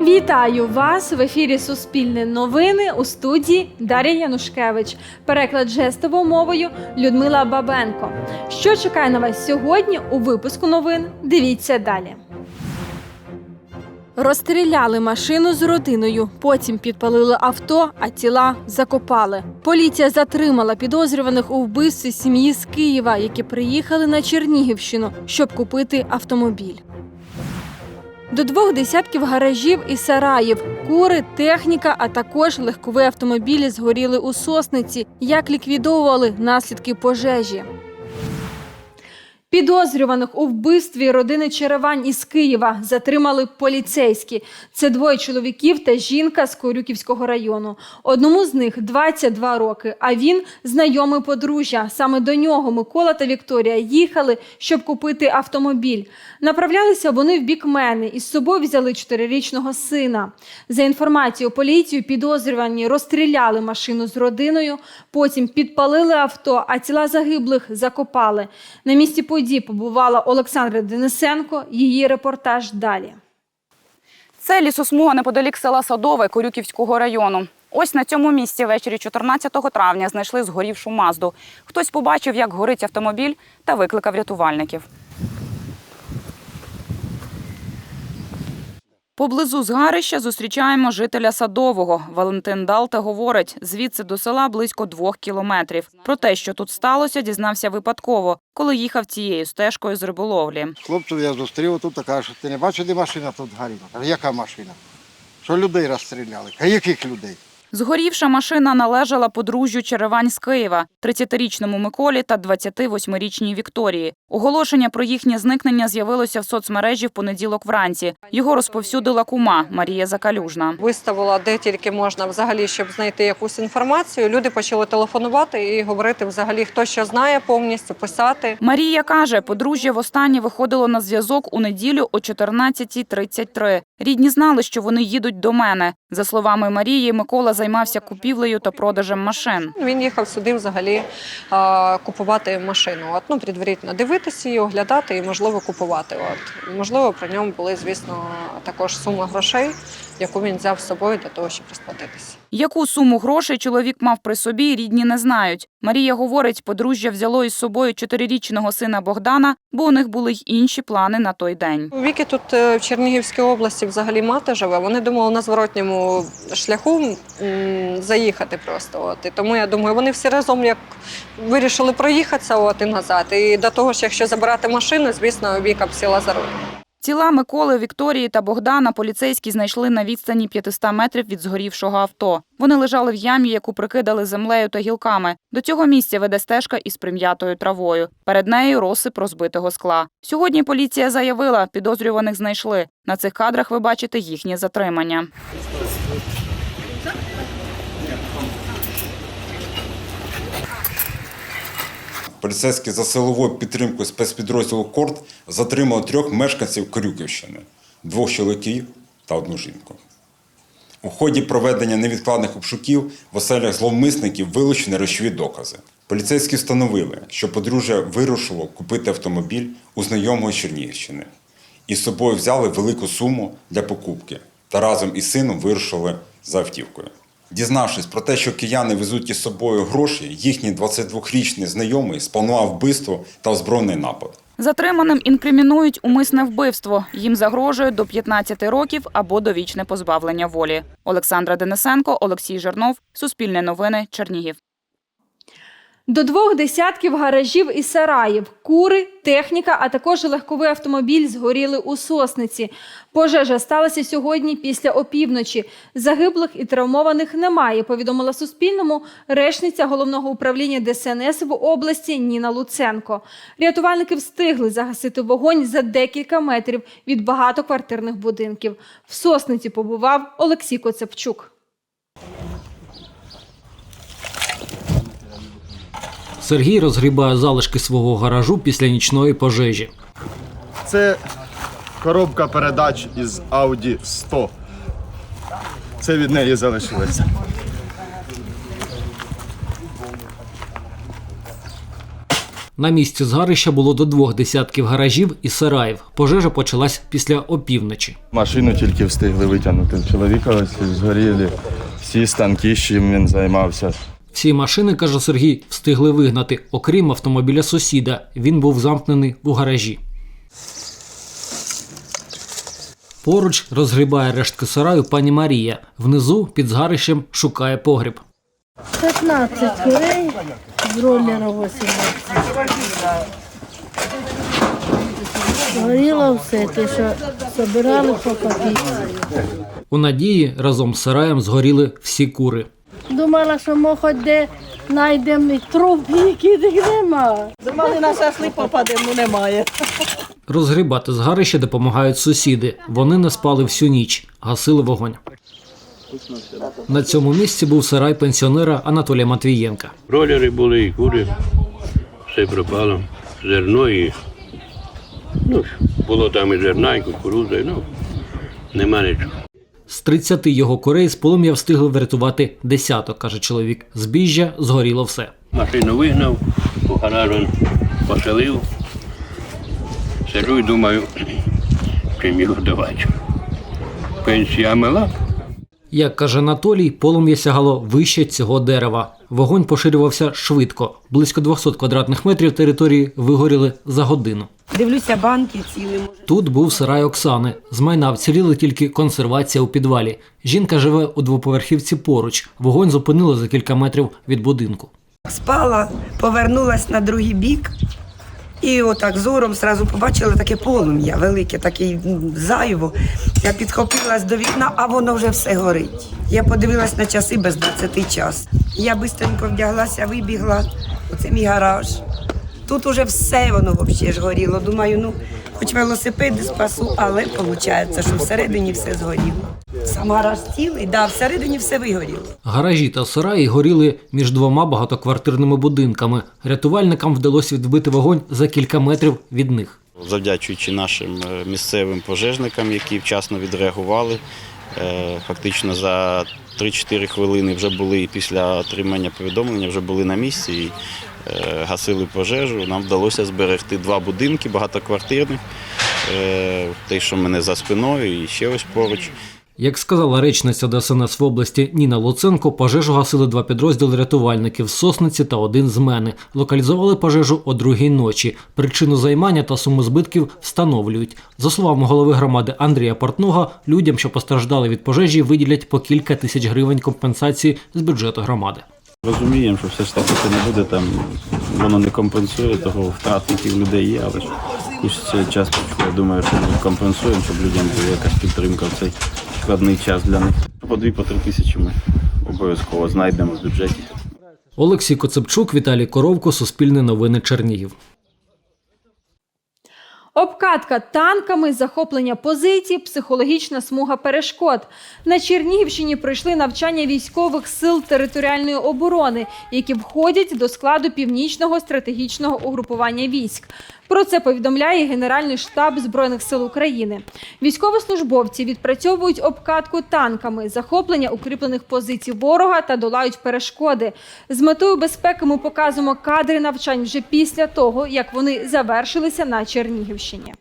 Вітаю вас в ефірі Суспільне новини у студії Дар'я Янушкевич. Переклад жестовою мовою Людмила Бабенко. Що чекає на вас сьогодні у випуску новин? Дивіться далі. Розстріляли машину з родиною, потім підпалили авто, а тіла закопали. Поліція затримала підозрюваних у вбивстві сім'ї з Києва, які приїхали на Чернігівщину, щоб купити автомобіль. До двох десятків гаражів і сараїв, кури, техніка, а також легкові автомобілі згоріли у сосниці. Як ліквідовували наслідки пожежі? Підозрюваних у вбивстві родини Черевань із Києва затримали поліцейські. Це двоє чоловіків та жінка з Корюківського району. Одному з них 22 роки, а він знайомий подружжя. Саме до нього Микола та Вікторія їхали, щоб купити автомобіль. Направлялися вони в бік мене і з собою взяли чотирирічного сина. За інформацією поліції, підозрювані розстріляли машину з родиною, потім підпалили авто, а тіла загиблих закопали. На місці подій побувала Олександра Денисенко. Її репортаж далі. Це лісосмуга неподалік села Садове Корюківського району. Ось на цьому місці ввечері 14 травня знайшли згорівшу мазду. Хтось побачив, як горить автомобіль, та викликав рятувальників. Поблизу згарища зустрічаємо жителя Садового. Валентин Далта говорить, звідси до села близько двох кілометрів. Про те, що тут сталося, дізнався випадково, коли їхав цією стежкою з риболовлі. Хлопців я зустрів тут каже, ти не бачиш, де машина тут горіла? Яка машина? Що людей розстріляли? А яких людей? Згорівша машина належала подружжю Черевань з Києва, 30-річному Миколі та 28-річній Вікторії. Оголошення про їхнє зникнення з'явилося в соцмережі в понеділок вранці. Його розповсюдила кума Марія Закалюжна. Виставила де тільки можна взагалі, щоб знайти якусь інформацію. Люди почали телефонувати і говорити взагалі, хто що знає повністю, писати. Марія каже, подружжя востаннє виходило на зв'язок у неділю о 14.33. Рідні знали, що вони їдуть до мене. За словами Марії, Микола займався купівлею та продажем машин. Він їхав сюди взагалі купувати машину. От, ну, Підворітно дивитися її, оглядати і, можливо, купувати. От. Можливо, при ньому були, звісно, також сума грошей, яку він взяв з собою для того, щоб розплатитися. Яку суму грошей чоловік мав при собі, рідні не знають. Марія говорить, подружжя взяло із собою чотирирічного сина Богдана, бо у них були й інші плани на той день. Віки тут е, в Чернігівській області взагалі мати живе. Вони думали на зворотньому шляху заїхати просто. От. І тому я думаю, вони всі разом як вирішили проїхатися от, і назад. І до того ж, якщо забирати машину, звісно, Віка б сіла за руль. Тіла Миколи, Вікторії та Богдана поліцейські знайшли на відстані 500 метрів від згорівшого авто. Вони лежали в ямі, яку прикидали землею та гілками. До цього місця веде стежка із прим'ятою травою. Перед нею розсип розбитого скла. Сьогодні поліція заявила, підозрюваних знайшли. На цих кадрах ви бачите їхнє затримання. Поліцейські за силовою підтримкою спецпідрозділу Корт затримали трьох мешканців Крюківщини двох чоловіків та одну жінку. У ході проведення невідкладних обшуків в оселях зловмисників вилучені речові докази. Поліцейські встановили, що подружжя вирушило купити автомобіль у знайомого з Чернігівщини і з собою взяли велику суму для покупки та разом із сином вирушили за автівкою. Дізнавшись про те, що кияни везуть із собою гроші, їхній 22-річний знайомий спланував вбивство та озброєний напад. Затриманим інкримінують умисне вбивство. Їм загрожує до 15 років або довічне позбавлення волі. Олександра Денисенко, Олексій Жернов, Суспільне новини, Чернігів. До двох десятків гаражів і сараїв, кури, техніка, а також легковий автомобіль згоріли у сосниці. Пожежа сталася сьогодні після опівночі. Загиблих і травмованих немає. Повідомила Суспільному речниця головного управління ДСНС в області Ніна Луценко. Рятувальники встигли загасити вогонь за декілька метрів від багатоквартирних будинків. В сосниці побував Олексій Коцепчук. Сергій розгрібає залишки свого гаражу після нічної пожежі. Це коробка передач із Audi 100. Це від неї залишилося. На місці згарища було до двох десятків гаражів і сараїв. Пожежа почалась після опівночі. Машину тільки встигли витягнути. Чоловіка ось згоріли. Всі станки, з чим він займався. Всі машини, каже Сергій, встигли вигнати, окрім автомобіля сусіда. Він був замкнений у гаражі. Поруч розгрібає рештки сараю пані Марія. Внизу під згарищем шукає погріб. 15 курей, бройлера 18. Горіло все, те, що збирали по копійці. У надії разом з сараєм згоріли всі кури. Думала, що ми хоч де знайдемо труп, яких нема. Думали, на шашлик попадемо, ну немає. Розгрібати згарище допомагають сусіди. Вони не спали всю ніч, гасили вогонь. На цьому місці був сарай пенсіонера Анатолія Матвієнка. Ролери були і кури, все пропало. Зерно і. Ну, було там і зерна, і кукурудза, і, ну, нема нічого. З 30 його курей з полум'я встигли врятувати десяток, каже чоловік. Збіжжя згоріло все. Машину вигнав, у гараж он поселив. Сиджу і думаю, чим його давати. Пенсія мала, Як каже Анатолій, полум'я сягало вище цього дерева. Вогонь поширювався швидко. Близько 200 квадратних метрів території вигоріли за годину. Дивлюся, банки цілі. Тут був сарай Оксани. З майна вціліли тільки консервація у підвалі. Жінка живе у двоповерхівці поруч. Вогонь зупинили за кілька метрів від будинку. Спала, повернулась на другий бік. І отак зором сразу побачила таке полум'я велике, таке зайво. Я підхопилась до вікна, а воно вже все горить. Я подивилась на часи без 20 час. Я швидко вдяглася, вибігла. Оце мій гараж. Тут уже все воно взагалі ж горіло. Думаю, ну, хоч велосипеди спасу, але виходить, що всередині все згоріло. Сам гараж цілий, да, всередині все вигоріло. Гаражі та сараї горіли між двома багатоквартирними будинками. Рятувальникам вдалося відбити вогонь за кілька метрів від них. Завдячуючи нашим е, місцевим пожежникам, які вчасно відреагували. Е, Фактично за 3-4 хвилини вже були після отримання повідомлення, вже були на місці і гасили пожежу. Нам вдалося зберегти два будинки багатоквартирних, е, те, що мене за спиною, і ще ось поруч. Як сказала речниця ДСНС в області Ніна Луценко, пожежу гасили два підрозділи рятувальників з Сосниці та один з Мени. Локалізували пожежу о другій ночі. Причину займання та суму збитків встановлюють. За словами голови громади Андрія Портнога, людям, що постраждали від пожежі, виділять по кілька тисяч гривень компенсації з бюджету громади. Розуміємо, що все ж таки це не буде там, воно не компенсує того втрат, які в людей є, але ж це часто я думаю, що ми компенсуємо, щоб людям була якась підтримка в цей складний час для них. По дві по три тисячі ми обов'язково знайдемо в бюджеті. Олексій Коцепчук, Віталій Коровко, Суспільне новини Чернігів. Обкатка танками, захоплення позицій, психологічна смуга перешкод. На Чернігівщині пройшли навчання військових сил територіальної оборони, які входять до складу північного стратегічного угрупування військ. Про це повідомляє Генеральний штаб Збройних сил України. Військовослужбовці відпрацьовують обкатку танками, захоплення укріплених позицій ворога та долають перешкоди. З метою безпеки ми показуємо кадри навчань вже після того, як вони завершилися на Чернігівщині.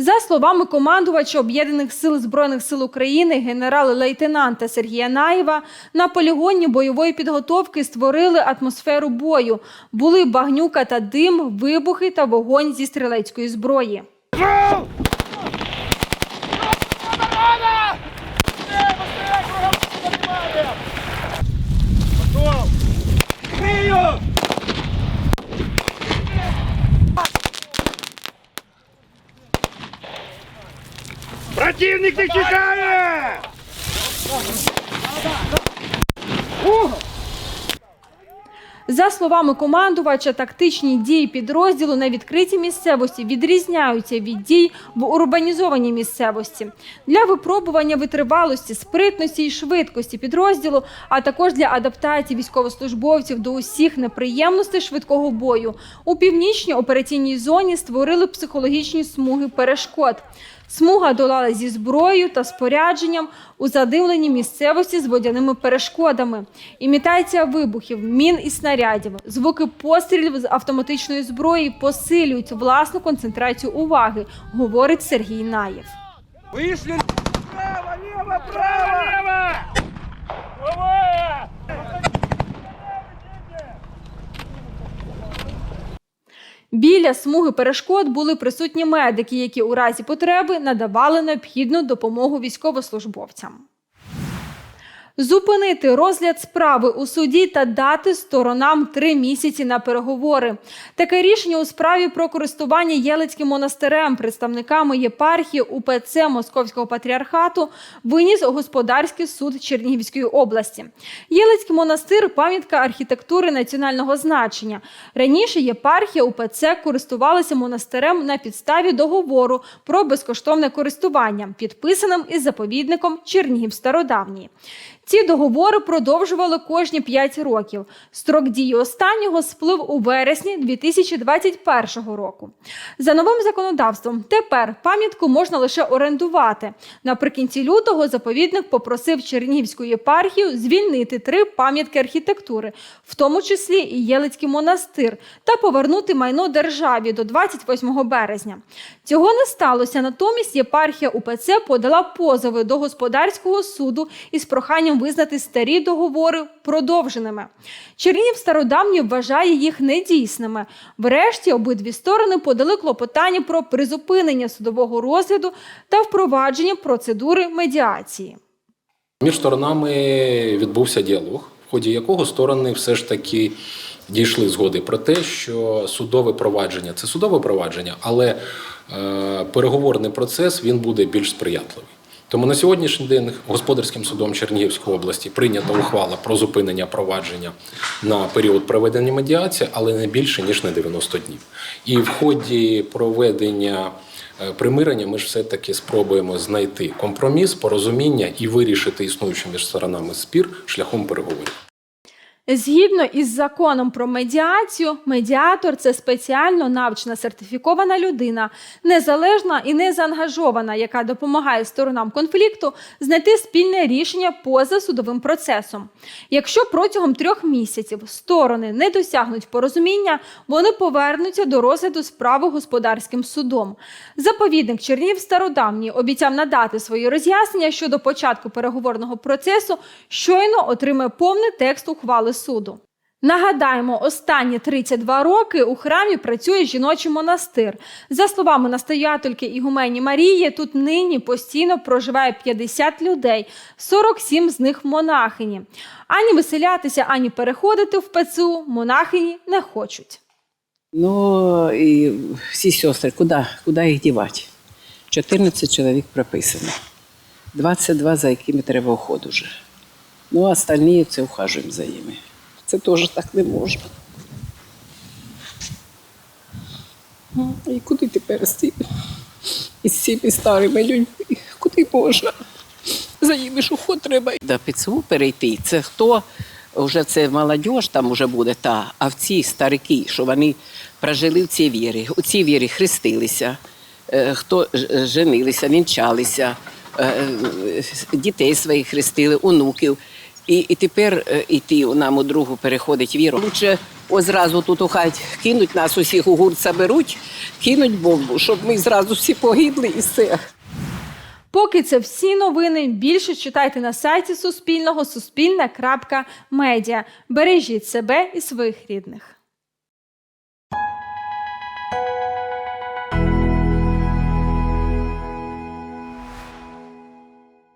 За словами командувача Об'єднаних сил Збройних сил України генерала-лейтенанта Сергія Наєва, на полігоні бойової підготовки створили атмосферу бою. Були багнюка та дим, вибухи та вогонь зі стрілецької зброї. Противник не тікає! За словами командувача, тактичні дії підрозділу на відкритій місцевості відрізняються від дій в урбанізованій місцевості. Для випробування витривалості, спритності і швидкості підрозділу, а також для адаптації військовослужбовців до усіх неприємностей швидкого бою, у північній операційній зоні створили психологічні смуги перешкод. Смуга долала зі зброєю та спорядженням у задимленій місцевості з водяними перешкодами. Імітація вибухів, мін і снарядів, звуки пострілів з автоматичної зброї посилюють власну концентрацію уваги, говорить Сергій Наєв. Біля смуги перешкод були присутні медики, які у разі потреби надавали необхідну допомогу військовослужбовцям. Зупинити розгляд справи у суді та дати сторонам три місяці на переговори. Таке рішення у справі про користування Єлицьким монастирем представниками єпархії УПЦ Московського патріархату виніс господарський суд Чернігівської області. Єлицький монастир пам'ятка архітектури національного значення. Раніше єпархія УПЦ користувалася монастирем на підставі договору про безкоштовне користування, підписаним із заповідником Чернігів Стародавній. Ці договори продовжували кожні 5 років. Строк дії останнього сплив у вересні 2021 року. За новим законодавством тепер пам'ятку можна лише орендувати. Наприкінці лютого заповідник попросив Чернігівську єпархію звільнити три пам'ятки архітектури, в тому числі і Єлицький монастир, та повернути майно державі до 28 березня. Цього не сталося. Натомість єпархія УПЦ подала позови до господарського суду із проханням визнати старі договори продовженими. Чернігів стародавній вважає їх недійсними. Врешті обидві сторони подали клопотання про призупинення судового розгляду та впровадження процедури медіації. Між сторонами відбувся діалог, в ході якого сторони все ж таки дійшли згоди про те, що судове провадження це судове провадження, але е, переговорний процес він буде більш сприятливий. Тому на сьогоднішній день господарським судом Чернігівської області прийнята ухвала про зупинення провадження на період проведення медіації, але не більше ніж на 90 днів. І в ході проведення е, примирення ми ж все-таки спробуємо знайти компроміс, порозуміння і вирішити існуючі між сторонами спір шляхом переговорів. Згідно із законом про медіацію, медіатор це спеціально навчена сертифікована людина, незалежна і не заангажована, яка допомагає сторонам конфлікту знайти спільне рішення поза судовим процесом. Якщо протягом трьох місяців сторони не досягнуть порозуміння, вони повернуться до розгляду справи господарським судом. Заповідник Чернів Стародавній обіцяв надати свої роз'яснення щодо початку переговорного процесу, щойно отримає повний текст ухвали суду. Нагадаємо, останні 32 роки у храмі працює жіночий монастир. За словами настоятельки Ігумені Марії, тут нині постійно проживає 50 людей, 47 з них монахині. Ані виселятися, ані переходити в ПЦУ монахині не хочуть. Ну і всі сестри, куди, куди їх дівати? 14 чоловік прописано. 22, за якими треба уход уже. Ну, а остальні це ухажуємо за ними. Це теж так не можна. І куди тепер з цими, із цими старими людьми? Куди можна? За ними ж уход треба. До ПЦУ перейти. Це хто? Вже це молодь там вже буде та, а в ці старики, що вони прожили в цій вірі, у цій вірі хрестилися, е, хто ж- женилися, вінчалися, е, е, дітей своїх хрестили, онуків. І, і тепер е, іти нам у другу переходить віру. Лучше ось зразу тут ухать кинуть нас усіх у гурт заберуть, кинуть бомбу, щоб ми зразу всі погибли і все. Поки це всі новини. Більше читайте на сайті Суспільного суспільне.медіа. Бережіть себе і своїх рідних.